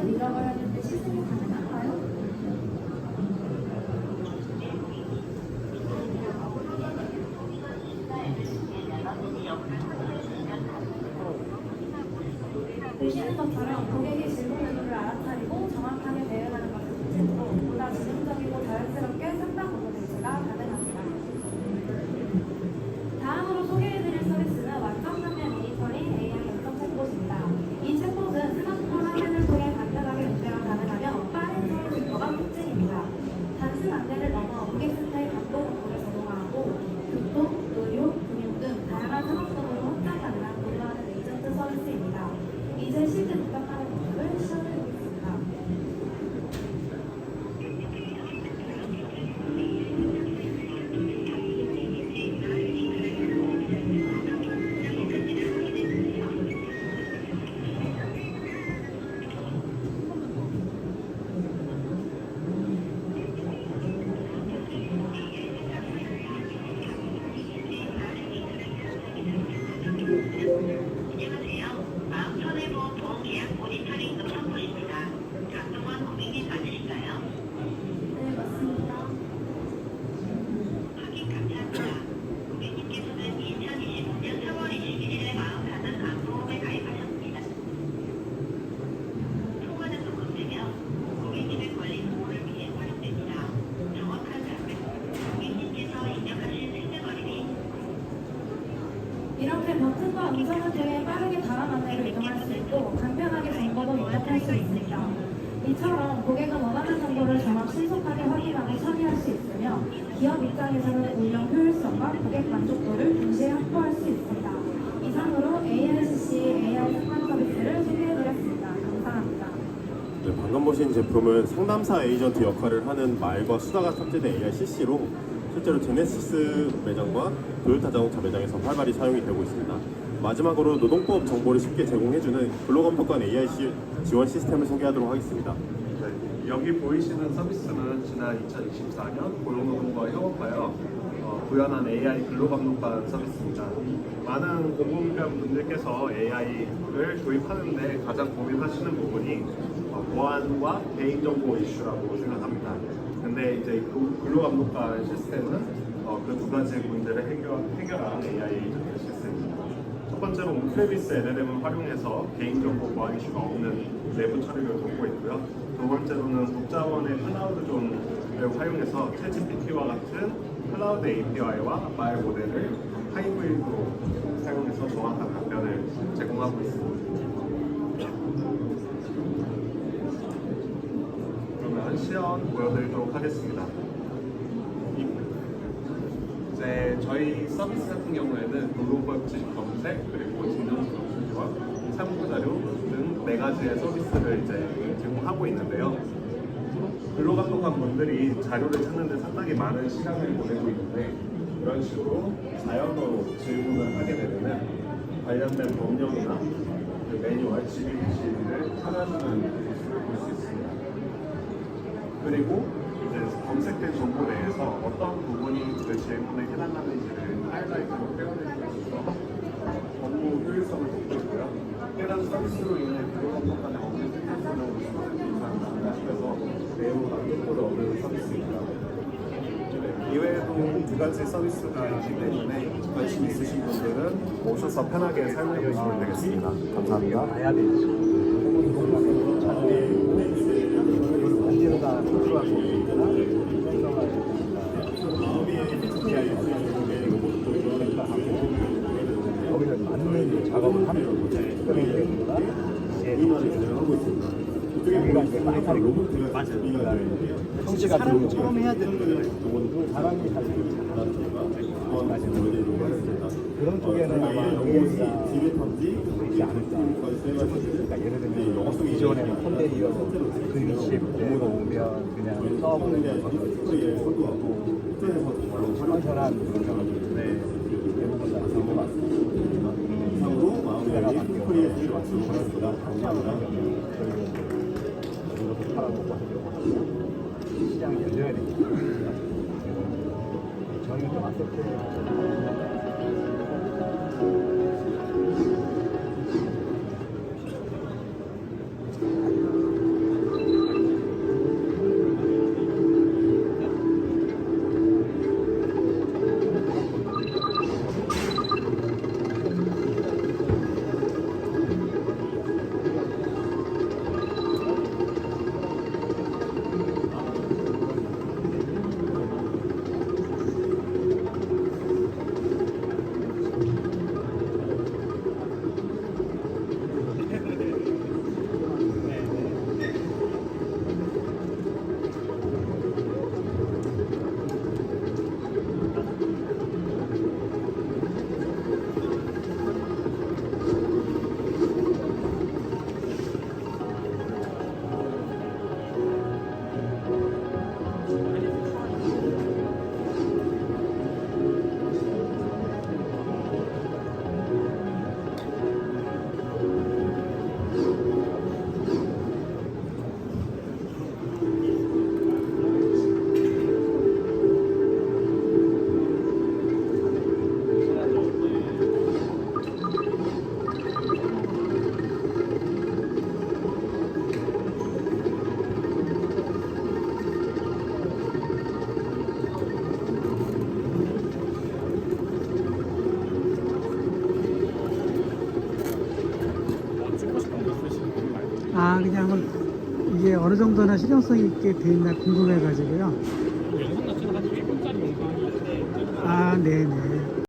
핸드폰을 하 는데 시승이 가능한가요? 보시는 것처럼 고객의 질문 의도를 알아차리고 정확하게 대응하는 것을 기체로 보다 지능적이고 자연스럽게 상담 공부대체가 가능합니다. 이제 실제 이렇게 버튼과 음성을 통해 빠르게 다음 안내로 이동할 수 있고 간편하게 정보도 입력할 수 있습니다. 이처럼 고객은 원하는 정보를 정확 신속하게 확인하고 처리할 수 있으며 기업 입장에서는 운영 효율성과 고객 만족도를 동시에 확보할 수 있습니다. 이상으로 AICC AI 상담 서비스를 소개해드렸습니다. 감사합니다. 네, 방금 보신 제품은 상담사 에이전트 역할을 하는 말과 수다가 탑재된 AI CC로 실제로 제네시스 매장과 도요타 자동차 매장에서 활발히 사용이 되고 있습니다. 마지막으로 노동법 정보를 쉽게 제공해주는 근로감독관 AI 시- 지원 시스템을 소개하도록 하겠습니다. 네, 여기 보이시는 서비스는 지난 2024년 고용노동부와 협업하여 어, 구현한 AI 근로감독관 서비스입니다. 많은 공공기관 분들께서 AI를 도입하는데 가장 고민하시는 부분이 어, 보안과 개인정보 이슈라고 생각합니다. 근데 이제 그 근로 감독관 시스템은 어, 그 두 가지 문제를 해결, 해결한 AI 시스템입니다. 첫 번째로 온프레미스 LLM을 활용해서 개인정보 보안 이슈가 없는 내부 처리를 돕고 있고요. 두 번째로는 국자원의 클라우드 존을 활용해서 챗GPT와 같은 클라우드 API와 말 모델을 하이브리드로 사용해서 정확한 답변을 제공하고 있습니다. 그러면 시연 보여드리도록 하겠습니다. 이제 저희 서비스 같은 경우에는 글로벌 지식 검색 그리고 진정 지원, 참고 자료 등 네 가지의 서비스를 이제 제공하고 있는데요. 근로 감독관 분들이 자료를 찾는데 상당히 많은 시간을 보내고 있는데 이런 식으로 자연어로 질문을 하게 되면 관련된 법령이나 그 매뉴얼, GBT를 찾아주는 모습을 볼 수 있습니다. 그리고 이제 검색된 정보 내에서 어떤 부분이 그 질문에 해당하는지를 하이라이트로 표현해주면서 업무 효율성을 돕고 있고요. 해당 서비스로 인해 업무 효율성을 50% 이상 증가시켜서 매우 만족도를 얻는 서비스입니다. 네, 이외에도 두 가지 서비스가 있기 때문에 관심 있으신 분들은 오셔서 편하게 사용해 보시면 되겠습니다. 감사합니다. 이제 하고 있습니다. 이제 빨리 로봇 맞아요. 성취가 들어오고 처음 해야 되는 거예요. 사람이 사실 그런 쪽에는 아마 로봇이 AI가 지배탄지 되지 않을까 그러니까 예를 들면 이전에는 컨베이어 그 위치에 그대로 오면 그냥 서브를 컨션한 그런 작업인데 대부분 다 그런 것 같습니다. 이상으로 마음의 피플리에 주 시장이 열려야 되니까 저희는 좀 앞섰고 아 그냥 한번 이게 어느 정도나 실용성 있게 돼 있나 궁금해가지고요. 영상 자체가 한 1분짜리 영상인데 아 네네.